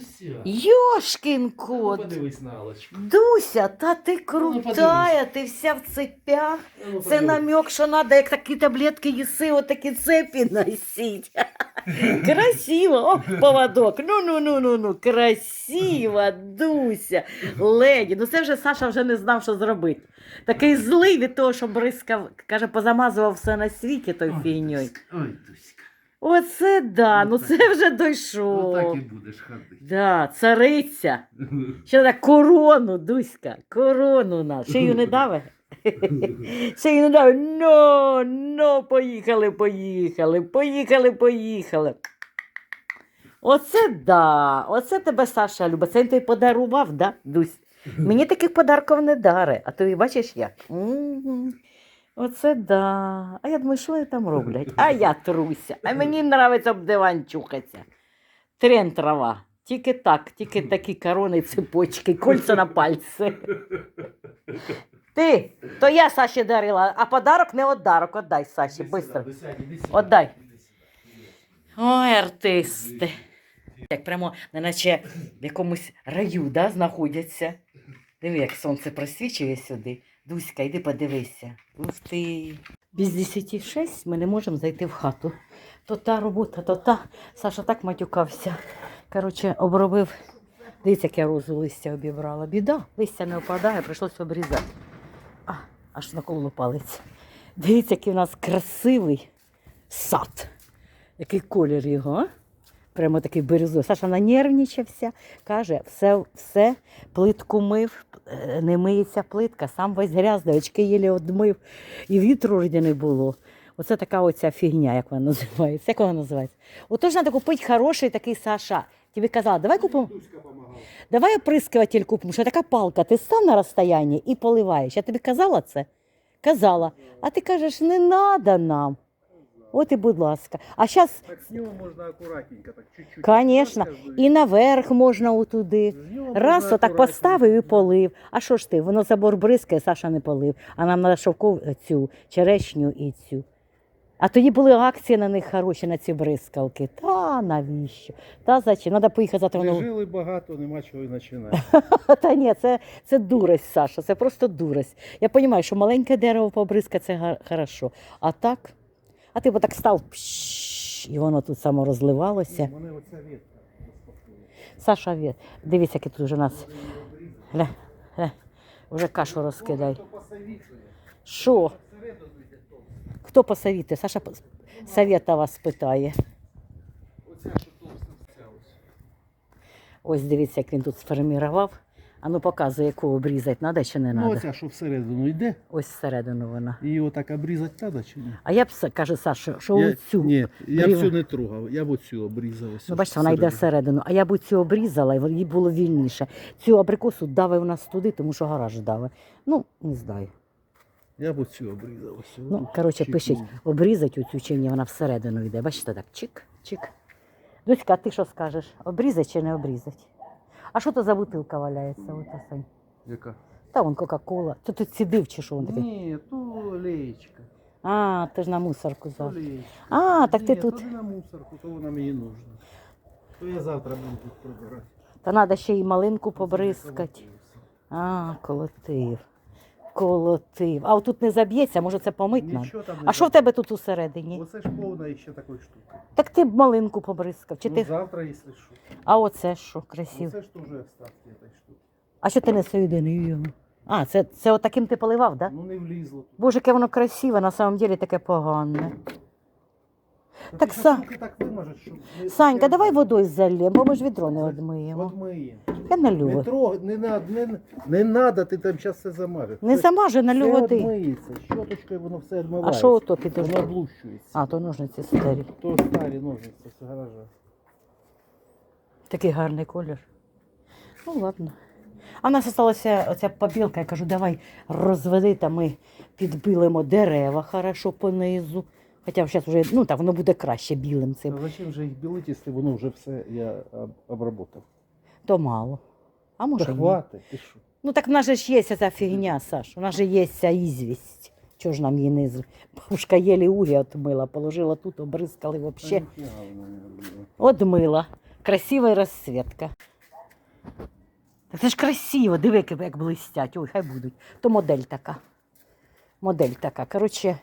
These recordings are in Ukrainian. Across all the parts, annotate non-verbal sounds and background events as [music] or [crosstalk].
Дуся. Йошкін Ну, подивись на Алочку. Дуся, та ти Ну, крутая, ти вся в цепях. Ну, Це подивись. намек, що треба, як такі таблетки їси, отакі цепі носить. [laughs] Красиво, о, поводок. Ну, ну, ну, ну, ну, красиво, Дуся. Леді. Ну це вже Саша вже не знав, що зробити. Такий злий від того, що бризкав, каже, позамазував все на світі той Ой, фігньою. Ой, Дуська. Оце да, Ну, ну так. це вже Ну так і будеш ходити. Да, цариця. Ще так корону, Дуська, корону на. Шию не дави? Шию не дави. Ну, ну, поїхали, поїхали, поїхали, поїхали. Оце да, оце тебе Саша любить. Це він тобі подарував, да, Дусь? Мені таких подарків не дари, а тобі бачиш як? М, Оце да. А я думаю, що вони там роблять? [laughs] А я труся. А мені подобається об диван чухатися. Трен трава. Тільки так, тільки такі корони, цепочки, кольця на пальці. [laughs] Ти, то я Саші дарила, а подарок не одарок. Отдай Саші, швидко. Отдай. Ой, артисти. Як прямо, неначе в якомусь раю да, знаходяться. Диви, як сонце просвічує сюди. Дуська, йди подивися. Ух ти. Без десяти шесть ми не можемо зайти в хату. То та робота, то та. Саша так матюкався. Коротше, обробив. Дивіться, як я розу листя обібрала. Біда, листя не опадає, прийшлося обрізати. А, аж накололо палець. Дивіться, який у нас красивий сад. Який колір його, а? Прямо такий бирюзовий. Саша нанервничався, каже, все, все, плитку мив, е, не миється плитка, сам весь грязний, очки єлі одмив, і вітру вроді не було. Оце така оця фігня, як вона називається. Як вона називається? Отож треба купити хороший такий Саша. Тобі казала, давай купимо. Давай оприскуватель купимо, що така палка, ти став на розстоянні і поливаєш. Я тобі казала це? Казала. А ти кажеш, не треба нам. От і будь ласка. А зараз, Так з нього можна акуратненько, так чуть-чуть. звісно, і наверх можна отуди. З нього Раз можна отак акуратненько. поставив і полив. А що ж ти? Воно забор бризкає, Саша не полив. А нам треба шовков цю черешню і цю. А тоді були акції на них хороші, на ці бризкалки. Та навіщо? Та зачем? Треба поїхати завтра. Не воно- жили багато, нема чого і починати. [laughs] Та ні, це, це дурость, Саша, це просто дурость. Я розумію, що маленьке дерево побризка це га- хорошо. А так, а ти так став пшш, і воно тут само розливалося. Оця. Саша, ві- дивіться, який тут уже у нас. Гля, гля, вже кашу розкидай. Що? Хто посовітує? Саша совета вас питає. Ось дивіться, як він тут сформірував. А ну показує, яку обрізати треба чи не Ну треба. оця, що всередину йде, Ось всередину вона. її отак обрізати треба чи ні? А я б каже Саша, що Я, оцю. ні, я брів- всю не трогав, я б оцю обрізав. ось Ну, бачите, вона йде всередину. А я б цю обрізала, і їй було вільніше. Цю абрикосу давив нас туди, тому що гараж давив. Ну, не знаю. Я б оцю обрізав. Ось, Ну, коротше, пишіть, можна. обрізати оцю чи ні, вона всередину йде. Бачите, так, чик, чик. Дуська, ти що скажеш? Обрізати чи не обрізати? А що то за бутилка валяється? Ота, Сань? Яка? Та вон Кока-Кола. Ти сидив чи що він такий? Ні, то леєчка. А, ти ж на мусорку взяв. А, так ти Ні, тут. То не на мусорку, то вона мені нужна. То я завтра буду тут прибирати. Та треба ще й малинку побризкати. А, колотив. Колотив. А отут не заб'ється, може це помитно. Нічого там не А що в тебе тут усередині? Оце ж повна ще такої штуки. Так ти б малинку побризкав. Чи Ну, ти... завтра, якщо що. А оце що, красиво. Оце ж теж остатки цієї штуки. А що ти не соєдинив його? А, це, це отаким ти поливав, так? Да? Ну не влізло. Боже, яке воно красиве, на самом деле таке погане. Та Так, Са- руки так вимажеш, щоб не- Санька, давай водою залємо, бо ми ж відро не одмиємо. Одмиємо. Я Не налю. трогай, не надо, не, не надо, ти там зараз все замажеш. Не Це- замажу, налю все води. одмиється, щоточкою воно все А що ото підожди? Воно облущується. А, то ножниці старі. То старі ножниці з гаража. Такий гарний колір. Ну, ладно. А в нас залишилася оця побілка, я кажу, давай розведи, та ми підбилимо дерева хорошо понизу. Хоча зараз вже, ну так, воно буде краще білим цим. А зачем же їх білити, якщо воно вже все я об- обработав? То мало. А може Та ні. хватить, ти що? Ну так в нас же ж є ця фігня, Саш. У нас же є ця ізвість. Чого ж нам її не з... Бабушка єлі угі отмила, положила тут, обризкали Та взагалі. ніфіга воно не робило. Одмила. Красива розсвітка. Так це ж красиво, диви, як, як блистять. Ой, хай будуть. То модель така. Модель така. Коротше,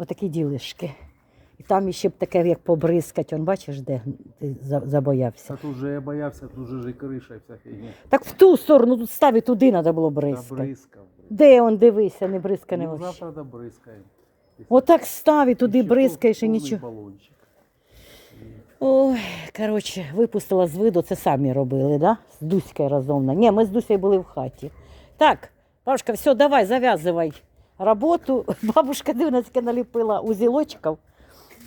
отакі ділишки. І там іще б таке, як побризкать. Он бачиш, де ти за- забоявся. Та тут же я боявся, тут же ж і криша і вся фігня. Так в ту сторону, тут став і туди треба було Та бризкати. бризкав. Де он дивися, не бризкане Ну, вообще. завтра добризкаємо. Отак став і туди бризкаєш і повний нічого. балончик. Ой, коротше, випустила з виду, це самі робили, да? З Дуською разом. Ні, ми з Дусею були в хаті. Так, бабушка, все, давай, зав'язывай роботу. [laughs] Бабушка дивнацька наліпила узілочків.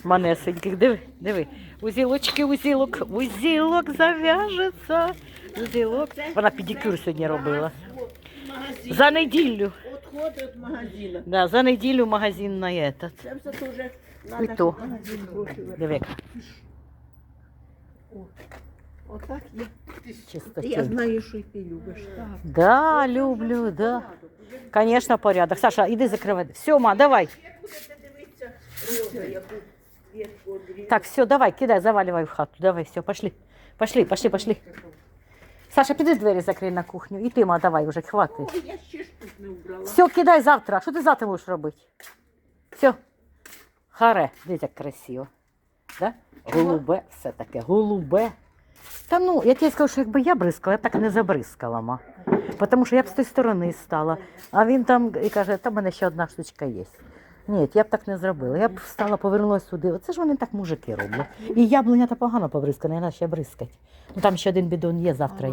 Манесеньких, диви, диви. Узілочки, узілок, узілок зав'яжеться. Узілок. Вона педикюр сьогодні робила. За неділю. Отходи від магазину. Да, за неділю магазин на этот. Це все теж І то. Диви, Отак є. чистота. Я знаю, що й ти любиш. Так. Да, люблю, да. Конечно, порядок. Саша, іди закривай. Все, ма, давай. Так, все, давай, кидай, заваливай в хату. Давай, все, пошли. Пошли, пошли, пошли. Саша, піди двері закрий на кухню. І ти, ма, давай, вже хватить. Ой, я ще ж тут не вбрала. Все, кидай завтра. Що ти завтра будеш робити? Все. Харе, дивіться, як красиво. Да? Голубе, все таке, голубе. Та ну, я тебе скажу, що якби я бризкала, я б так не забризкала, ма. Тому що я б з тієї сторони стала. А він там і каже, там в мене ще одна штучка є. Ні, я б так не зробила. Я б встала, повернулася сюди. Оце ж вони так мужики роблять. І яблуня та погано побризкана, вона ще бризкать. Ну там ще один бідон є, завтра А,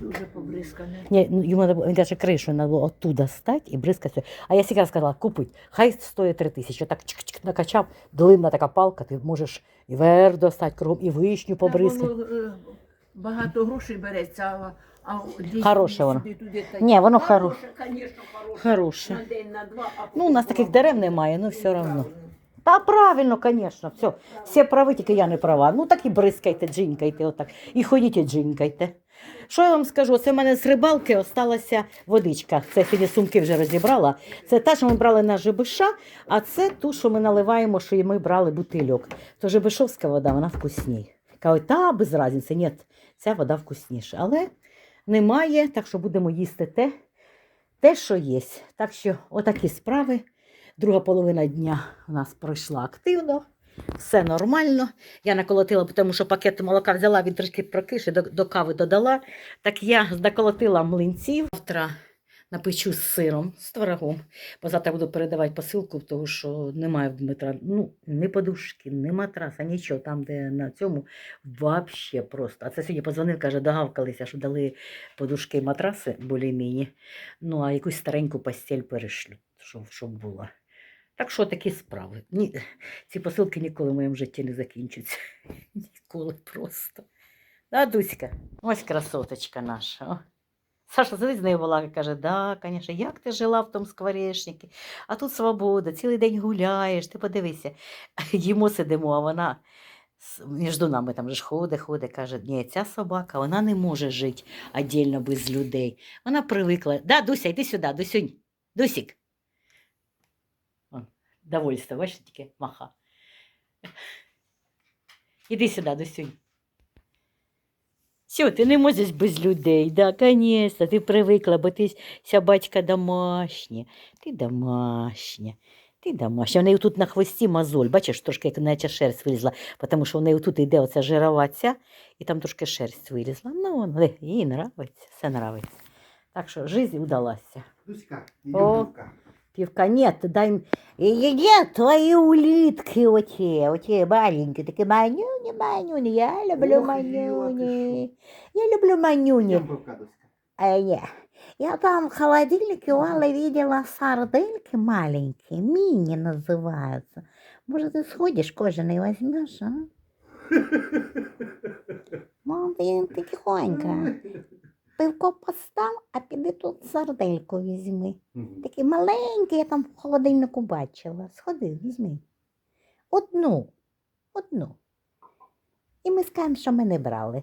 Дуже побризкане. Ні, ну, йому було- він каже, кришу треба було оттуда стати і бризкати. А я сіка сказала, купить, хай стоїть три тисячі. Так чик-чик накачав, длинна така палка, ти можеш і верх достати кругом, і вишню побризкати. Е, Багато грошей береться, а, а дійсно Хороше воно. сюди, туди, та- Ні, воно Хороше, звісно, хороше. Хороше. На день, на два, а Ну, у нас таких дерев немає, ну все одно. Та правильно, звісно, все. Всі прави, тільки я не права. Ну так і бризкайте, джинькайте, отак. І ходіть і джинькайте. Що я вам скажу? Це в мене з рибалки осталася водичка. Це сьогодні сумки вже розібрала. Це та, що ми брали на ЖБШ, а це ту, що ми наливаємо, що ми брали бутильок. То ЖБШовська вода, вона вкусній. Кажуть, та без разниці, ні, ця вода вкусніша. Але немає, так що будемо їсти те, те, що є. Так що отакі справи. Друга половина дня у нас пройшла активно, все нормально. Я наколотила, тому що пакет молока взяла, він трішки прокише, до, до кави додала. Так я наколотила млинців. Завтра напечу з сиром, з творогом. Бо завтра буду передавати посилку, тому що немає в Дмитра ну, ні подушки, ні матраса, нічого. Там, де на цьому, взагалі просто. А це сьогодні позвонив, каже, догавкалися, що дали подушки і матраси більш-міні. Ну, а якусь стареньку постіль перешлю, щоб, щоб була. Так що такі справи. Ні, ці посилки ніколи в моєму житті не закінчаться. [laughs] Ніколи просто. Да, Дуська, ось красоточка наша. Саша сидить з нею балакає, каже, да, звісно, як ти жила в тому скворечнику, а тут свобода, цілий день гуляєш, ти подивися. [laughs] Їмо сидимо, а вона між нами там ж ходить, ходить, каже, ні, ця собака, вона не може жити віддільно без людей. Вона привикла. Да, Дуся, йди сюди, Дусюнь. Дусік. Довольство, бачите, тільки маха. Іди сюди, Дусюнь. Все, ти не можеш без людей, да, конечно, ти привикла, бо ти собачка домашня. Ти домашня. Ти домашня. В неї тут на хвості мозоль, бачиш, трошки як наче шерсть вилізла, тому що в неї тут йде оця жирова ця, і там трошки шерсть вилізла. Ну, їй нравиться, все нравиться. Так що життя удалася. Дуська, О. Півка, нет дай улитки твої улітки оті, оті маленькие, такие манюни, манюни, я люблю манюни, Я люблю манюні. А, нет, Я там в холодильнике у Аллы видела сардельки маленькие, мини называются. Может, ты сходишь, кожаный возьмешь, а? [laughs] Ну, Мам, ты тихонько. Пивко постав, а піди тут сардельку візьми. Такі маленькі, я там в холодильнику бачила. Сходи, візьми. Одну. Одну. І ми скажемо, що ми не брали.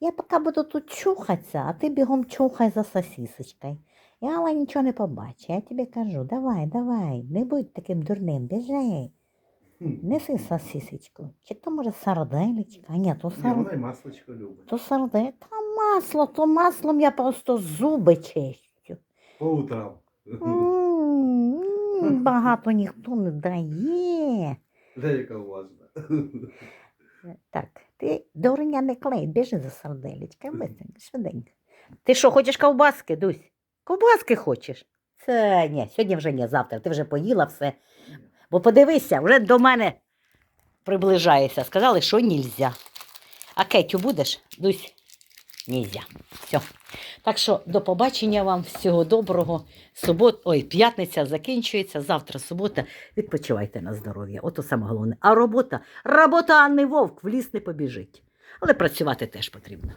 Я поки буду тут чухатися, а ти бігом чухай за сосісочкою. І Алла нічого не побачить. Я тобі кажу, давай, давай, не будь таким дурним, біжи. Неси сосисочку. Чи то може сарделечка? Ні, то Ні, сар... вона й масличко любить. то сардель. Та масло, то маслом я просто зуби чищу. По утрам. М, м, Багато ніхто не дає. Де яка уважна. Так, ти дурня не клей, біжи за сарделечка, быстренько, швиденько. Ти що, хочеш ковбаски, Дусь? Ковбаски хочеш? Це ні, сьогодні вже ні, завтра. Ти вже поїла все. Бо подивися, вже до мене приближається. Сказали, що нельзя. А Кетю будеш? Дусь? Нельзя. Все. Так що до побачення вам, всього доброго. Субот... Ой, п'ятниця закінчується, завтра субота. Відпочивайте на здоров'я. Ото саме головне. А робота, робота, а не вовк, в ліс не побіжить. Але працювати теж потрібно.